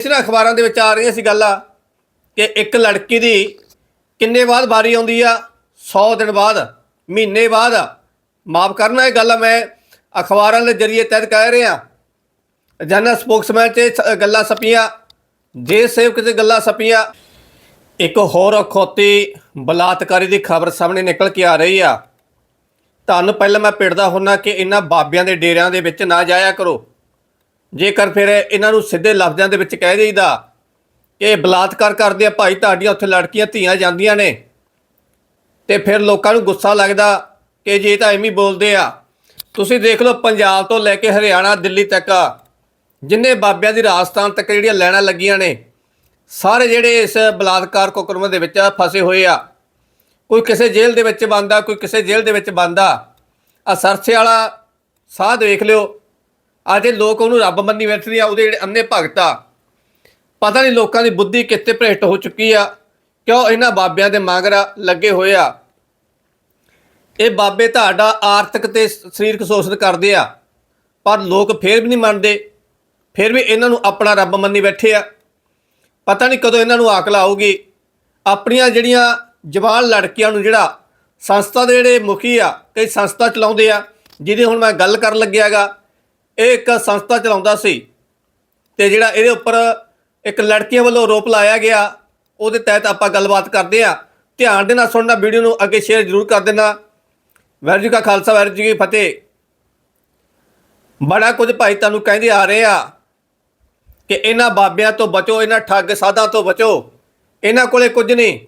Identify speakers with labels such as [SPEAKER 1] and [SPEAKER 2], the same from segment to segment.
[SPEAKER 1] ਇਸ ਅਖਬਾਰਾਂ ਦੇ ਵਿੱਚ ਆ ਰਹੀਆਂ ਸੀ ਗੱਲਾਂ ਕਿ ਇੱਕ ਲੜਕੀ ਦੀ ਕਿੰਨੇ ਬਾਅਦ ਵਾਰੀ ਆਉਂਦੀ ਆ? 100 ਦਿਨ ਬਾਅਦ, ਮਹੀਨੇ ਬਾਅਦ। ਮਾਫ ਕਰਨਾ ਇਹ ਗੱਲ ਮੈਂ ਅਖਬਾਰਾਂ ਦੇ ਜਰੀਏ ਤਹਿਤ ਕਹਿ ਰਿਹਾ। ਜਨਰਲ ਸਪੋਕਸਮੈਨ ਤੇ ਸ- ਗੱਲਾਂ ਸਪੀਆਂ, ਜੇ ਸੇਵਕ ਤੇ ਗੱਲਾਂ ਸਪੀਆਂ। ਇੱਕ ਹੋਰ ਅਖੌਤੀ ਬਲਾਤਕਾਰੀ ਦੀ ਖਬਰ ਸਾਹਮਣੇ ਨਿਕਲ ਕੇ ਆ ਰਹੀ ਆ। ਤੁਹਾਨੂੰ ਪਹਿਲਾਂ ਮੈਂ ਪਿੜਦਾ ਹੁੰਨਾ ਕਿ ਇਹਨਾਂ ਬਾਬਿਆਂ ਦੇ ਡੇਰਿਆਂ ਦੇ ਵਿੱਚ ਨਾ ਜਾਇਆ ਕਰੋ। ਜੇਕਰ ਫਿਰ ਇਹਨਾਂ ਨੂੰ ਸਿੱਧੇ ਲਫ਼ਜ਼ਾਂ ਦੇ ਵਿੱਚ ਕਹਿ ਦੇਈਦਾ ਕਿ ਬਲਾਤਕਾਰ ਕਰਦੇ ਆ, ਭਾਈ ਤੁਹਾਡੀਆਂ ਉੱਥੇ ਲੜਕੀਆਂ ਧੀਆਂ ਜਾਂਦੀਆਂ ਨੇ, ਤੇ ਫਿਰ ਲੋਕਾਂ ਨੂੰ ਗੁੱਸਾ ਲੱਗਦਾ ਕਿ ਜੇ ਤਾਂ ਐਵੇਂ ਬੋਲਦੇ ਆ। ਤੁਸੀਂ ਦੇਖ ਲਓ ਪੰਜਾਬ ਤੋਂ ਲੈ ਕੇ ਹਰਿਆਣਾ, ਦਿੱਲੀ ਤੱਕ ਜਿੰਨੇ ਬਾਬਿਆਂ ਦੀ ਰਾਜਸਥਾਨ ਤੱਕ ਜਿਹੜੀਆਂ ਲੈਣਾ ਲੱਗੀਆਂ ਨੇ, ਸਾਰੇ ਜਿਹੜੇ ਇਸ ਬਲਾਤਕਾਰ ਕੁਕਰਮ ਦੇ ਵਿੱਚ ਫਸੇ ਹੋਏ ਆ। ਕੋਈ ਕਿਸੇ ਜੇਲ੍ਹ ਦੇ ਵਿੱਚ ਬੰਦਾ ਕੋਈ ਕਿਸੇ ਜੇਲ੍ਹ ਦੇ ਵਿੱਚ ਬੰਦਾ ਆ ਸਰਸੇ ਵਾਲਾ ਸਾਹ ਦੇਖ ਲਿਓ। ਅੱਜ ਇਹ ਲੋਕ ਉਹਨੂੰ ਰੱਬ ਮੰਨੀ ਬੈਠਦੇ ਆ ਉਹਦੇ ਜਿਹੜੇ ਅੰਨੇ ਭਗਤ ਆ, ਪਤਾ ਨਹੀਂ ਲੋਕਾਂ ਦੀ ਬੁੱਧੀ ਕਿੱਥੇ ਭ੍ਰਿਸ਼ਟ ਹੋ ਚੁੱਕੀ ਆ, ਕਿਉਂ ਇਹਨਾਂ ਬਾਬਿਆਂ ਦੇ ਮਗਰ ਲੱਗੇ ਹੋਏ ਆ। ਇਹ ਬਾਬੇ ਤੁਹਾਡਾ ਆਰਥਿਕ ਤੇ ਸਰੀਰਕ ਸ਼ੋਸ਼ਣ ਕਰਦੇ ਆ, ਪਰ ਲੋਕ ਫੇਰ ਵੀ ਨਹੀਂ ਮੰਨਦੇ, ਫਿਰ ਵੀ ਇਹਨਾਂ ਨੂੰ ਆਪਣਾ ਰੱਬ ਮੰਨੀ ਬੈਠੇ ਆ। ਪਤਾ ਨਹੀਂ ਕਦੋਂ ਇਹਨਾਂ ਨੂੰ ਅਕਲ ਆਊਗੀ, ਆਪਣੀਆਂ ਜਿਹੜੀਆਂ ਜਵਾਨ ਲੜਕੀਆਂ ਨੂੰ ਜਿਹੜਾ ਸੰਸਥਾ ਦੇ ਜਿਹੜੇ ਮੁਖੀ ਆ, ਕਈ ਸੰਸਥਾ ਚਲਾਉਂਦੇ ਆ, ਜਿਹਦੀ ਹੁਣ ਮੈਂ ਗੱਲ ਕਰਨ ਲੱਗਿਆਗਾ ਇਹ ਇੱਕ ਸੰਸਥਾ ਚਲਾਉਂਦਾ ਸੀ ਤੇ ਜਿਹੜਾ ਇਹਦੇ ਉੱਪਰ ਇੱਕ ਲੜਕੀਆਂ ਵੱਲੋਂ ਆਰੋਪ ਲਾਇਆ ਗਿਆ, ਉਹਦੇ ਤਹਿਤ ਆਪਾਂ ਗੱਲਬਾਤ ਕਰਦੇ ਆ ਧਿਆਨ ਦੇ ਨਾਲ ਸੁਣਨਾ, ਵੀਡੀਓ ਨੂੰ ਅੱਗੇ ਸ਼ੇਅਰ ਜ਼ਰੂਰ ਕਰ ਦੇਣਾ। ਵਾਹਿਗੁਰੂ ਜੀ ਕਾ ਖਾਲਸਾ, ਵਾਹਿਗੁਰੂ ਜੀ ਕੀ ਫਤਿਹ। ਬੜਾ ਕੁਝ ਭਾਈ ਤੁਹਾਨੂੰ ਕਹਿੰਦੇ ਆ ਰਹੇ ਆ ਕਿ ਇਹਨਾਂ ਬਾਬਿਆਂ ਤੋਂ ਬਚੋ, ਇਹਨਾਂ ਠੱਗ ਸਾਧਾਂ ਤੋਂ ਬਚੋ। ਇਹਨਾਂ ਕੋਲੇ ਕੁਝ ਨਹੀਂ।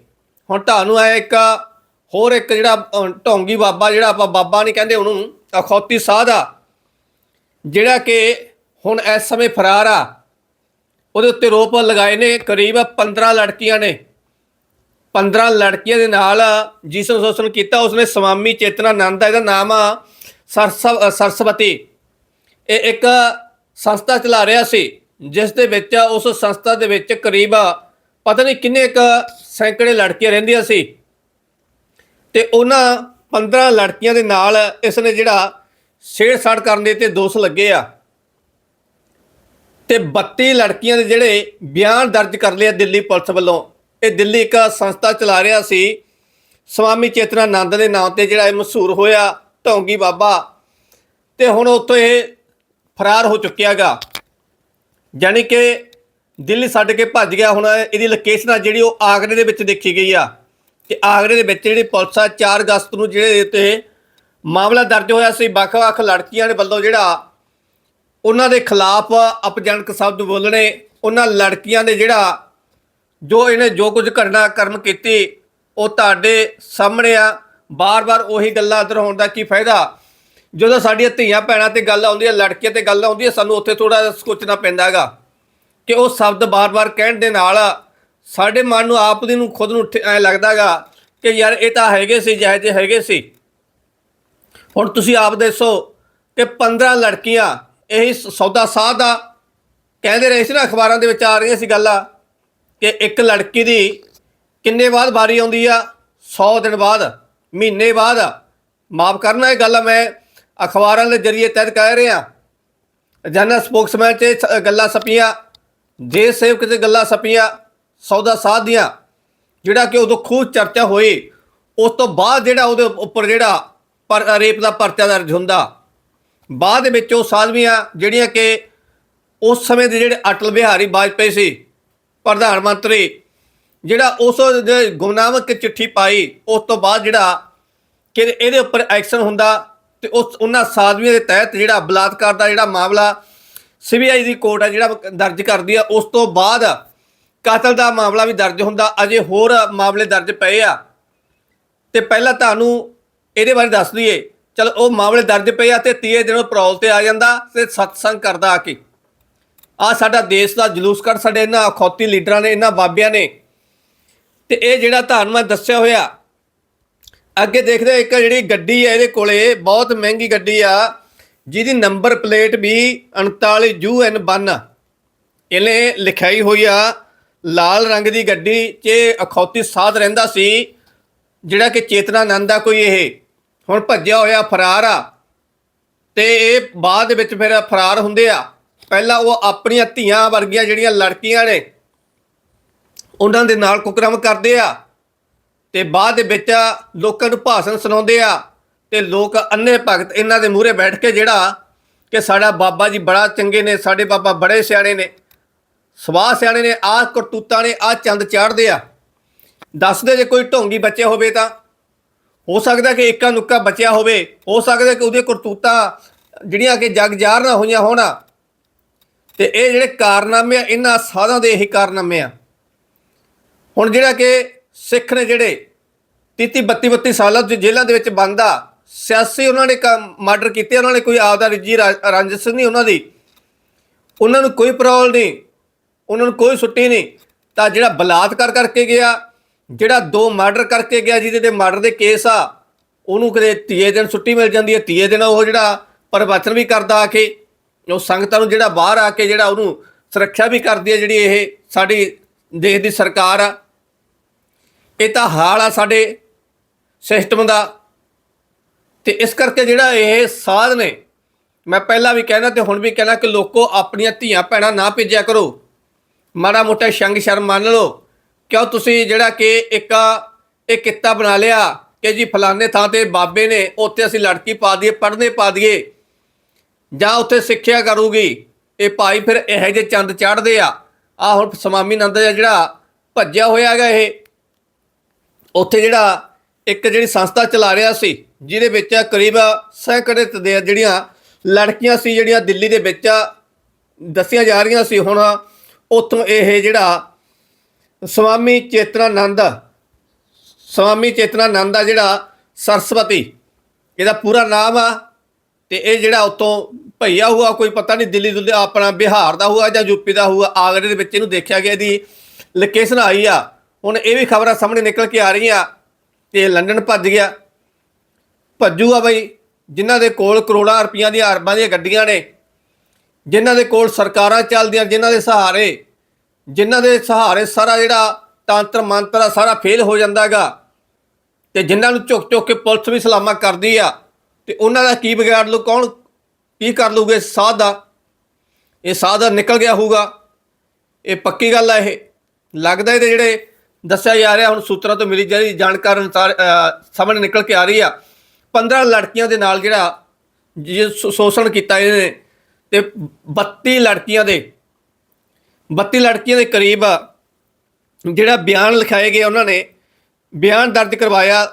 [SPEAKER 1] ਹੁਣ ਤੁਹਾਨੂੰ ਆਇਆ ਇੱਕ ਹੋਰ ਇੱਕ ਜਿਹੜਾ ਢੋਂਗੀ ਬਾਬਾ, ਜਿਹੜਾ ਆਪਾਂ ਬਾਬਾ ਨਹੀਂ ਕਹਿੰਦੇ ਉਹਨੂੰ, ਅਖੌਤੀ ਸਾਧ ਆ। ਜਿਹੜਾ ਕਿ ਹੁਣ ਇਸ ਸਮੇਂ ਫਰਾਰ ਆ, ਉਹਦੇ ਉੱਤੇ ਰੋਪ ਲਗਾਏ ਨੇ, ਕਰੀਬ 15 ਲੜਕੀਆਂ ਨੇ। 15 ਲੜਕੀਆਂ ਦੇ ਨਾਲ ਜਿਸ ਨੂੰ ਸ਼ੋਸ਼ਣ ਕੀਤਾ, ਉਸਨੇ ਸਵਾਮੀ ਚੇਤਨਾ ਨੰਦ ਆ ਇਹਦਾ ਨਾਮ ਆ ਸਰਸਵ ਸਰਸਵਤੀ। ਇਹ ਇੱਕ ਸੰਸਥਾ ਚਲਾ ਰਿਹਾ ਸੀ, ਜਿਸ ਦੇ ਵਿੱਚ, ਉਸ ਸੰਸਥਾ ਦੇ ਵਿੱਚ ਕਰੀਬ ਪਤਾ ਨਹੀਂ ਕਿੰਨੇ ਇੱਕ ਸੈਂਕੜੇ ਲੜਕੀਆਂ ਰਹਿੰਦੀਆਂ ਸੀ। ਤੇ ਉਹਨਾਂ 15 ਲੜਕੀਆਂ ਦੇ ਨਾਲ ਇਸ ਨੇ ਜਿਹੜਾ ਛੇੜਛਾੜ ਕਰਨ ਦੇ ਤੇ ਦੋਸ਼ ਲੱਗੇ ਆ। ਤੇ 32 ਲੜਕੀਆਂ ਦੇ ਜਿਹੜੇ ਬਿਆਨ ਦਰਜ ਕਰ ਲਿਆ ਦਿੱਲੀ ਪੁਲਿਸ ਵੱਲੋਂ। ਇਹ ਦਿੱਲੀ ਇੱਕ ਸੰਸਥਾ ਚਲਾ ਰਿਹਾ ਸੀ। ਸਵਾਮੀ ਚੇਤਨਾ ਚੇਤਨਾਨੰਦ ਦੇ ਨਾਮ ਤੇ ਜਿਹੜਾ ਇਹ ਮਸ਼ਹੂਰ ਹੋਇਆ ਢੌਂਗੀ ਬਾਬਾ। ਤੇ ਹੁਣ ਉੱਥੋਂ ਇਹ ਫਰਾਰ ਹੋ ਚੁੱਕਿਆਗਾ ਯਾਨੀ ਕਿ ਦਿੱਲੀ ਛੱਡ ਕੇ ਭੱਜ ਗਿਆ। ਹੁਣ ਇਹਦੀ ਲੋਕੇਸ਼ਨ ਆ ਜਿਹੜੀ ਉਹ ਆਗਰੇ ਦੇ ਵਿੱਚ ਦੇਖੀ ਗਈ ਆ। ਕਿ ਆਗਰੇ ਦੇ ਵਿੱਚ ਜਿਹੜੀ ਪੁਲਿਸ ਆ 4 ਅਗਸਤ ਨੂੰ ਜਿਹੜੇ ਉੱਤੇ ਮਾਮਲਾ ਦਰਜ ਹੋਇਆ ਸੀ, ਵੱਖ-ਵੱਖ ਲੜਕੀਆਂ ਦੇ ਵੱਲੋਂ ਜਿਹੜਾ ਉਹਨਾਂ ਦੇ ਖਿਲਾਫ ਅਪਜਨਕ ਸ਼ਬਦ ਬੋਲਣੇ, ਉਹਨਾਂ ਲੜਕੀਆਂ ਦੇ ਜਿਹੜਾ ਜੋ ਇਹਨੇ ਜੋ ਕੁਝ ਘਟਨਾ ਕਰਮ ਕੀਤੀ, ਉਹ ਤੁਹਾਡੇ ਸਾਹਮਣੇ ਆ। ਬਾਰ-ਬਾਰ ਉਹੀ ਗੱਲਾਂ ਦੁਹਰਾਉਣ ਦਾ ਕੀ ਫਾਇਦਾ? ਜਦੋਂ ਸਾਡੀਆਂ ਧੀਆਂ ਭੈਣਾਂ ਤੇ ਗੱਲ ਆਉਂਦੀ ਹੈ, ਲੜਕੀਆਂ ਤੇ ਗੱਲ ਆਉਂਦੀ ਹੈ, ਸਾਨੂੰ ਉੱਥੇ ਥੋੜਾ ਸੋਚਣਾ ਪੈਂਦਾ ਹੈਗਾ ਕਿ ਉਹ ਸ਼ਬਦ ਬਾਰ-ਬਾਰ ਕਹਿਣ ਦੇ ਨਾਲ ਸਾਡੇ ਮਨ ਨੂੰ, ਆਪ ਦੀ ਨੂੰ, ਖੁਦ ਨੂੰ ਐ ਲੱਗਦਾਗਾ ਕਿ ਯਾਰ ਇਹ ਤਾਂ ਹੈਗੇ ਸੀ, ਜਿਹੇ ਜਿਹੇ ਹੈਗੇ ਸੀ। ਹੁਣ ਤੁਸੀਂ ਆਪ ਦੱਸੋ ਕਿ 15 ਲੜਕੀਆਂ ਇਹੀ ਸੌਦਾ ਸਾਧ ਦਾ ਕਹਿੰਦੇ ਰਹੇ ਸੀ ਨਾ ਅਖਬਾਰਾਂ ਦੇ ਵਿੱਚ ਆ ਰਹੀਆਂ ਸੀ ਗੱਲਾਂ ਕਿ ਇੱਕ ਲੜਕੀ ਦੀ ਕਿੰਨੇ ਬਾਅਦ ਵਾਰੀ ਆਉਂਦੀ ਆ? 100 ਦਿਨ ਬਾਅਦ, ਮਹੀਨੇ ਬਾਅਦ। ਮਾਫ ਕਰਨਾ ਇਹ ਗੱਲ ਮੈਂ ਅਖਬਾਰਾਂ ਦੇ ਜਰੀਏ ਤੈਅ ਕਹਿ ਰਿਹਾ। ਜਨਰਲ ਸਪੋਕਸਮੈਨ ਤੇ ਸ- ਗੱਲਾਂ ਸਪੀਆਂ, ਜੇ ਸੇਵਕ ਤੇ ਗੱਲਾਂ ਸਪੀਆਂ, ਸੌਦਾ ਸਾਧ ਦੀਆਂ। ਜਿਹੜਾ ਕਿ ਉਦੋਂ ਖੂਬ ਚਰਚਾ ਹੋਈ, ਉਸ ਤੋਂ ਬਾਅਦ ਜਿਹੜਾ ਉਹਦੇ ਉੱਪਰ ਜਿਹੜਾ ਪਰ ਰੇਪ ਦਾ ਪਰਚਾ ਦਰਜ ਹੁੰਦਾ। ਬਾਅਦ ਵਿੱਚ ਉਹ ਸਾਧਵੀਆਂ ਜਿਹੜੀਆਂ ਕਿ ਉਸ ਸਮੇਂ ਦੇ ਜਿਹੜੇ ਅਟਲ ਬਿਹਾਰੀ ਵਾਜਪੇਈ ਸੀ, ਪ੍ਰਧਾਨ ਮੰਤਰੀ, ਜਿਹੜਾ ਉਸ ਦੇ ਗੁਮਨਾਮਕ ਚਿੱਠੀ ਪਾਈ, ਉਸ ਤੋਂ ਬਾਅਦ ਜਿਹੜਾ ਕਿ ਇਹਦੇ ਉੱਪਰ ਐਕਸ਼ਨ ਹੁੰਦਾ ਤੇ ਉਸ ਉਹਨਾਂ ਸਾਧਵੀਆਂ ਦੇ ਤਹਿਤ ਜਿਹੜਾ ਬਲਾਤਕਾਰ ਦਾ ਜਿਹੜਾ ਮਾਮਲਾ ਸੀਬੀਆਈ ਦੀ ਕੋਰਟ ਹੈ ਜਿਹੜਾ ਦਰਜ ਕਰਦੀ ਆ, ਉਸ ਤੋਂ ਬਾਅਦ ਕਤਲ ਦਾ ਮਾਮਲਾ ਵੀ ਦਰਜ ਹੁੰਦਾ, ਅਜੇ ਹੋਰ ਮਾਮਲੇ ਦਰਜ ਪਏ ਆ। ਤੇ ਪਹਿਲਾਂ ਤੁਹਾਨੂੰ ਇਹਦੇ ਬਾਰੇ ਦੱਸ ਦਈਏ। ਚਲ ਉਹ ਮਾਮਲੇ ਦਰਜ ਪਏ ਆ ਤੇ ਤੀਏ ਦਿਨ ਉਹ parole ਤੇ ਆ ਜਾਂਦਾ ਤੇ ਸਤਸੰਗ ਕਰਦਾ ਆ ਕੇ। ਆ ਸਾਡਾ ਦੇਸ਼ ਦਾ ਜਲੂਸ ਕੱਢ ਸਾਡੇ ਇਹਨਾਂ ਅਖੌਤੀ ਲੀਡਰਾਂ ਨੇ, ਇਹਨਾਂ ਬਾਬਿਆਂ ਨੇ। ਤੇ ਇਹ ਜਿਹੜਾ ਤੁਹਾਨੂੰ ਮੈਂ ਦੱਸਿਆ ਹੋਇਆ, ਅੱਗੇ ਦੇਖਦੇ ਹਾਂ ਇੱਕ ਜਿਹੜੀ ਗੱਡੀ ਹੈ ਇਹਦੇ ਕੋਲੇ, ਬਹੁਤ ਮਹਿੰਗੀ ਗੱਡੀ ਆ। ਜਿਹਦੀ ਨੰਬਰ ਪਲੇਟ ਵੀ 39 UN1 ਇਹਨੇ ਲਿਖਾਈ ਹੋਈ ਆ, ਲਾਲ ਰੰਗ ਦੀ ਗੱਡੀ 'ਚ ਅਖੌਤੀ ਸਾਧ ਰਹਿੰਦਾ ਸੀ, ਜਿਹੜਾ ਕਿ ਚੇਤਨਾ ਚੇਤਨਾਨੰਦ ਆ ਕੋਈ ਇਹ। ਹੁਣ ਭੱਜਿਆ ਹੋਇਆ ਫਰਾਰ ਆ। ਤੇ ਇਹ ਬਾਅਦ ਦੇ ਵਿੱਚ ਫਿਰ ਫਰਾਰ ਹੁੰਦੇ ਆ। ਪਹਿਲਾਂ ਉਹ ਆਪਣੀਆਂ ਧੀਆਂ ਵਰਗੀਆਂ ਜਿਹੜੀਆਂ ਲੜਕੀਆਂ ਨੇ, ਉਹਨਾਂ ਦੇ ਨਾਲ ਕੁਕਰਮ ਕਰਦੇ ਆ। ਤੇ ਬਾਅਦ ਦੇ ਵਿੱਚ ਲੋਕਾਂ ਨੂੰ ਭਾਸ਼ਣ ਸੁਣਾਉਂਦੇ ਆ। ਤੇ ਲੋਕ ਅੰਨੇ ਭਗਤ ਇਹਨਾਂ ਦੇ ਮੂਹਰੇ ਬੈਠ ਕੇ ਜਿਹੜਾ ਕਿ ਸਾਡਾ ਬਾਬਾ ਜੀ ਬੜਾ ਚੰਗੇ ਨੇ, ਸਾਡੇ ਬਾਬਾ ਬੜੇ ਸਿਆਣੇ ਨੇ ਸਵਾਹ ਸਿਆਣੇ ਨੇ, ਆਹ ਕਰਤੂਤਾਂ ਨੇ, ਆਹ ਚੰਦ ਚਾੜਦੇ ਆ। ਦੱਸਦੇ ਜੇ ਕੋਈ ਢੋਂਗੀ ਬੱਚੇ ਹੋਵੇ ਤਾਂ। ਹੋ ਸਕਦਾ ਕਿ ਇੱਕਾ ਨੁੱਕਾ ਬਚਿਆ ਹੋਵੇ, ਹੋ ਸਕਦਾ ਕਿ ਉਹਦੇ ਕਰਤੂਤਾਂ ਜਿਹੜੀਆਂ ਕਿ ਜਗ ਜਾਰ ਨਾ ਹੋਈਆਂ ਹੋਣ। ਤੇ ਇਹ ਜਿਹੜੇ ਕਾਰਨਾਮੇ ਆ, ਇਹਨਾਂ ਸਾਧਾਂ ਦੇ ਇਹੀ ਕਾਰਨਾਮੇ ਆ। ਹੁਣ ਜਿਹੜਾ ਕਿ ਸਿੱਖ ਨੇ ਜਿਹੜੇ 33 32 32 ਸਾਲਾਂ ਤੋਂ ਜੇਲ੍ਹਾਂ ਦੇ ਵਿੱਚ ਬੰਦ ਆ ਸਿਆਸੀ ਉਹਨਾਂ ਨੇ ਮਰਡਰ ਕੀਤੇ, ਉਹਨਾਂ ਨੇ ਕੋਈ ਆਪਦਾ ਰਿਜੀ ਰੰਜਸ ਨਹੀਂ ਉਹਨਾਂ ਦੀ। ਉਹਨਾਂ ਨੂੰ ਕੋਈ ਪ੍ਰੋਬਲਮ ਨਹੀਂ, ਉਹਨਾਂ ਨੂੰ ਕੋਈ ਛੁੱਟੀ ਨਹੀਂ। ਤਾਂ ਜਿਹੜਾ ਬਲਾਤਕਾਰ ਕਰਕੇ ਗਿਆ ਜਿਹੜਾ ਦੋ ਮਰਡਰ ਕਰਕੇ ਗਿਆ ਜਿਹਦੇ ਤੇ ਮਰਡਰ ਦੇ ਕੇਸ ਆ, ਉਹਨੂੰ ਕਦੇ ਤੀਏ ਦਿਨ ਛੁੱਟੀ ਮਿਲ ਜਾਂਦੀ ਹੈ, ਤੀਏ ਦਿਨ ਉਹ ਜਿਹੜਾ ਪ੍ਰਵਚਨ ਵੀ ਕਰਦਾ ਆ ਕੇ, ਉਹ ਸੰਗਤਾਂ ਨੂੰ ਜਿਹੜਾ ਬਾਹਰ ਆ ਕੇ ਜਿਹੜਾ ਉਹਨੂੰ ਸੁਰੱਖਿਆ ਵੀ ਕਰਦੀ ਹੈ ਜਿਹੜੀ ਇਹ ਸਾਡੀ ਦੇਸ਼ ਦੀ ਸਰਕਾਰ ਆ। ਇਹ ਤਾਂ ਹਾਲ ਆ ਸਾਡੇ ਸਿਸਟਮ ਦਾ। ਤੇ ਇਸ ਕਰਕੇ ਜਿਹੜਾ ਇਹ ਸਾਧ ਨੇ, ਮੈਂ ਪਹਿਲਾਂ ਵੀ ਕਹਿਣਾ ਤੇ ਹੁਣ ਵੀ ਕਹਿਣਾ ਕਿ ਲੋਕੋ ਆਪਣੀਆਂ ਧੀਆਂ ਭੈਣਾਂ ਨਾ ਭੇਜਿਆ ਕਰੋ। ਮਾੜਾ ਮੋਟਾ ਸ਼ੰਗ ਸ਼ਰਮ ਮੰਨ ਲਓ। ਕਿਉਂ ਤੁਸੀਂ ਜਿਹੜਾ ਕਿ ਇੱਕ ਇਹ ਕਿੱਤਾ ਬਣਾ ਲਿਆ ਕਿ ਜੀ ਫਲਾਣੇ ਥਾਂ ਤੇ ਬਾਬੇ ਨੇ, ਉੱਥੇ ਅਸੀਂ ਲੜਕੀ ਪਾ ਦਈਏ, ਪੜ੍ਹਨੇ ਪਾ ਦਈਏ, ਜਾਂ ਉੱਥੇ ਸਿੱਖਿਆ ਕਰੂਗੀ, ਇਹ ਭਾਈ ਫਿਰ ਇਹੋ ਜਿਹੇ ਚੰਦ ਚੜ੍ਹਦੇ ਆ। ਆ ਹੁਣ ਸਵਾਮੀ ਨੰਦ ਦਾ ਜਿਹੜਾ ਭੱਜਿਆ ਹੋਇਆ ਹੈਗਾ ਇਹ। ਉੱਥੇ ਜਿਹੜਾ ਇੱਕ ਜਿਹੜੀ ਸੰਸਥਾ ਚਲਾ ਰਿਹਾ ਸੀ, ਜਿਹਦੇ ਵਿੱਚ ਕਰੀਬ ਸੈਂਕੜੇ ਦੇ ਜਿਹੜੀਆਂ ਲੜਕੀਆਂ ਸੀ, ਜਿਹੜੀਆਂ ਦਿੱਲੀ ਦੇ ਵਿੱਚ ਦੱਸੀਆਂ ਜਾ ਰਹੀਆਂ ਸੀ, ਹੁਣ ਉੱਥੋਂ ਇਹ ਜਿਹੜਾ ਸਵਾਮੀ ਚੇਤਨਾਨੰਦ। ਸਵਾਮੀ ਚੇਤਨਾਨੰਦ ਆ ਜਿਹੜਾ ਸਰਸਵਤੀ। ਇਹਦਾ ਪੂਰਾ ਨਾਮ ਆ ਤੇ ਇਹ ਜਿਹੜਾ ਉਤੋਂ ਭਈਆ ਹੁਆ ਕੋਈ ਪਤਾ ਨਹੀਂ ਦਿੱਲੀ ਦੁੱਲੇ ਆਪਣਾ ਬਿਹਾਰ ਦਾ ਹੁਆ ਜਾਂ ਯੂਪੀ ਦਾ ਹੁਆ ਆਗਰੇ ਦੇ ਵਿੱਚ ਇਹਨੂੰ ਦੇਖਿਆ ਗਿਆ, ਇਹਦੀ ਲੋਕੇਸ਼ਨ ਆਈ ਆ। ਹੁਣ ਇਹ ਵੀ ਖਬਰਾਂ ਸਾਹਮਣੇ ਨਿਕਲ ਕੇ ਆ ਰਹੀਆਂ ਤੇ ਲੰਡਨ ਭੱਜ ਗਿਆ। ਭੱਜੂਗਾ ਬਈ, ਜਿਨ੍ਹਾਂ ਦੇ ਕੋਲ ਕਰੋੜਾਂ ਰੁਪਈਆਂ ਦੀਆਂ ਅਰਬਾਂ ਦੀਆਂ ਗੱਡੀਆਂ ਨੇ, ਜਿਨ੍ਹਾਂ ਦੇ ਕੋਲ ਸਰਕਾਰਾਂ ਚੱਲਦੀਆਂ, ਜਿਨ੍ਹਾਂ ਦੇ ਸਹਾਰੇ ਜਿਨ੍ਹਾਂ ਦੇ ਸਹਾਰੇ ਸਾਰਾ ਜਿਹੜਾ ਤੰਤਰ ਮੰਤਰ ਆ, ਸਾਰਾ ਫੇਲ ਹੋ ਜਾਂਦਾਗਾ ਤੇ ਜਿਨ੍ਹਾਂ ਨੂੰ ਝੁਕ ਝੁਕ ਕੇ ਪੁਲਿਸ ਵੀ ਸਲਾਮਾ ਕਰਦੀ ਆ, ਤੇ ਉਹਨਾਂ ਦਾ ਕੀ ਵਿਗਾੜ ਲੂ ਕੌਣ ਕੀ ਕਰ ਲੂਗੇ ਸਾਧ। ਦਾ ਇਹ ਸਾਧ ਦਾ ਨਿਕਲ ਗਿਆ ਹੋਊਗਾ। ਇਹ ਪੱਕੀ ਗੱਲ ਆ ਇਹ। ਲੱਗਦਾ ਇਹਦੇ ਜਿਹੜੇ ਦੱਸਿਆ ਜਾ ਰਿਹਾ, ਹੁਣ ਸੂਤਰਾਂ ਤੋਂ ਮਿਲੀ ਜਿਹੜੀ ਜਾਣਕਾਰੀ ਅਨੁਸਾਰ ਸਾਹਮਣੇ ਨਿਕਲ ਕੇ ਆ ਰਹੀ ਆ। 15 ਲੜਕੀਆਂ ਦੇ ਨਾਲ ਜਿਹੜਾ ਜੇ ਸ਼ੋਸ਼ਣ ਕੀਤਾ ਇਹਨੇ, ਤੇ 32 ਲੜਕੀਆਂ ਦੇ 32 ਲੜਕੀਆਂ ਦੇ ਕਰੀਬ ਜਿਹੜਾ ਬਿਆਨ ਲਿਖਾਏ ਗਏ ਉਹਨਾਂ ਨੇ, ਬਿਆਨ ਦਰਜ ਕਰਵਾਇਆ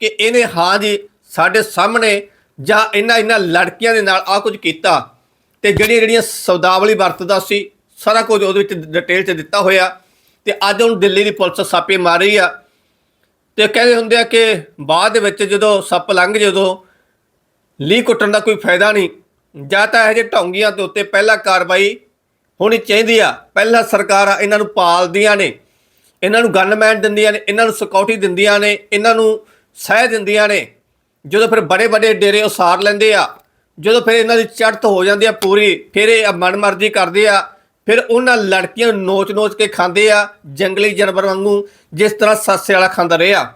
[SPEAKER 1] ਕਿ ਇਹਨੇ ਹਾਂ ਜੀ ਸਾਡੇ ਸਾਹਮਣੇ ਜਾਂ ਇਹਨਾਂ ਇਹਨਾਂ ਲੜਕੀਆਂ ਦੇ ਨਾਲ ਆ ਕੁਝ ਕੀਤਾ ਤੇ ਜਿਹੜੀਆਂ ਜਿਹੜੀਆਂ ਸੌਦਾਵਲੀ ਵਰਤਦਾ ਸੀ, ਸਾਰਾ ਕੁਝ ਉਹਦੇ ਵਿੱਚ ਡਿਟੇਲ 'ਚ ਦਿੱਤਾ ਹੋਇਆ ਤੇ ਅੱਜ ਹੁਣ ਦਿੱਲੀ ਦੀ ਪੁਲਿਸ ਸਾਪੇ ਮਾਰੀ ਆ ਤੇ ਕਹਿੰਦੇ ਹੁੰਦੇ ਆ ਕਿ ਬਾਅਦ ਦੇ ਵਿੱਚ ਜਦੋਂ ਸੱਪ ਲੰਘ ਜਦੋਂ ਲੀ ਕੁੱਟਣ ਦਾ ਕੋਈ ਫਾਇਦਾ ਨਹੀਂ, ਜਾਂ ਤਾਂ ਇਹ ਜੇ ਢੌਂਗੀਆਂ ਦੇ ਉੱਤੇ ਪਹਿਲਾ ਕਾਰਵਾਈ ਹੋਣੀ ਚਾਹੀਦੀ ਆ। ਪਹਿਲਾਂ ਸਰਕਾਰਾਂ ਇਹਨਾਂ ਨੂੰ ਪਾਲਦੀਆਂ ਨੇ। ਇਹਨਾਂ ਨੂੰ ਗਨਮੈਨ ਦਿੰਦੀਆਂ ਨੇ, ਇਹਨਾਂ ਨੂੰ ਸਿਕਿਉਰਿਟੀ ਦਿੰਦੀਆਂ ਨੇ, ਇਹਨਾਂ ਨੂੰ ਸਹਿ ਦਿੰਦੀਆਂ ਨੇ। ਜਦੋਂ ਫਿਰ ਬੜੇ ਬੜੇ ਡੇਰੇ ਉਸਾਰ ਲੈਂਦੇ ਆ, ਜਦੋਂ ਫਿਰ ਇਹਨਾਂ ਦੀ ਚੜ੍ਹਤ ਹੋ ਜਾਂਦੀ ਆ ਪੂਰੀ, ਫਿਰ ਇਹ ਮਨਮਰਜ਼ੀ ਕਰਦੇ ਆ। ਫਿਰ ਉਹਨਾਂ ਲੜਕੀਆਂ ਨੂੰ ਨੋਚ-ਨੋਚ ਕੇ ਖਾਂਦੇ ਆ, ਜੰਗਲੀ ਜਾਨਵਰ ਵਾਂਗੂ, ਜਿਸ ਤਰ੍ਹਾਂ ਸੱਸੇ ਵਾਲਾ ਖਾਂਦਾ ਰਿਹਾ।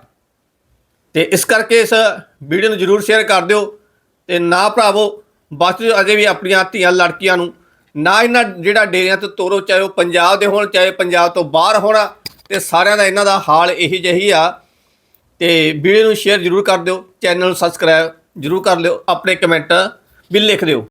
[SPEAKER 1] ਤੇ ਇਸ ਕਰਕੇ ਇਸ ਵੀਡੀਓ ਨੂੰ ਜਰੂਰ ਸ਼ੇਅਰ ਕਰ ਦਿਓ ਤੇ ਨਾ ਭਰਾਵੋ ਬਸ ਅਜੇ ਵੀ ਆਪਣੀਆਂ ਧੀਆਂ ਲੜਕੀਆਂ ਨੂੰ ਨਾ ਇਹਨਾਂ ਜਿਹੜਾ ਡੇਰਿਆਂ ਤੋਂ ਤੋਰੋ, ਚਾਹੇ ਉਹ ਪੰਜਾਬ ਦੇ ਹੋਣ, ਚਾਹੇ ਪੰਜਾਬ ਤੋਂ ਬਾਹਰ ਹੋਣਾ, ਤੇ ਸਾਰਿਆਂ ਦਾ ਇਹਨਾਂ ਦਾ ਹਾਲ ਇਹੀ ਜਿਹੀ ਆ। ਤੇ ਵੀਡੀਓ ਨੂੰ ਸ਼ੇਅਰ ਜਰੂਰ ਕਰ ਦਿਓ ਚੈਨਲ ਨੂੰ ਸਬਸਕ੍ਰਾਈਬ ਜਰੂਰ ਕਰ ਲਿਓ, ਆਪਣੇ ਕਮੈਂਟ ਵੀ ਲਿਖ ਦਿਓ।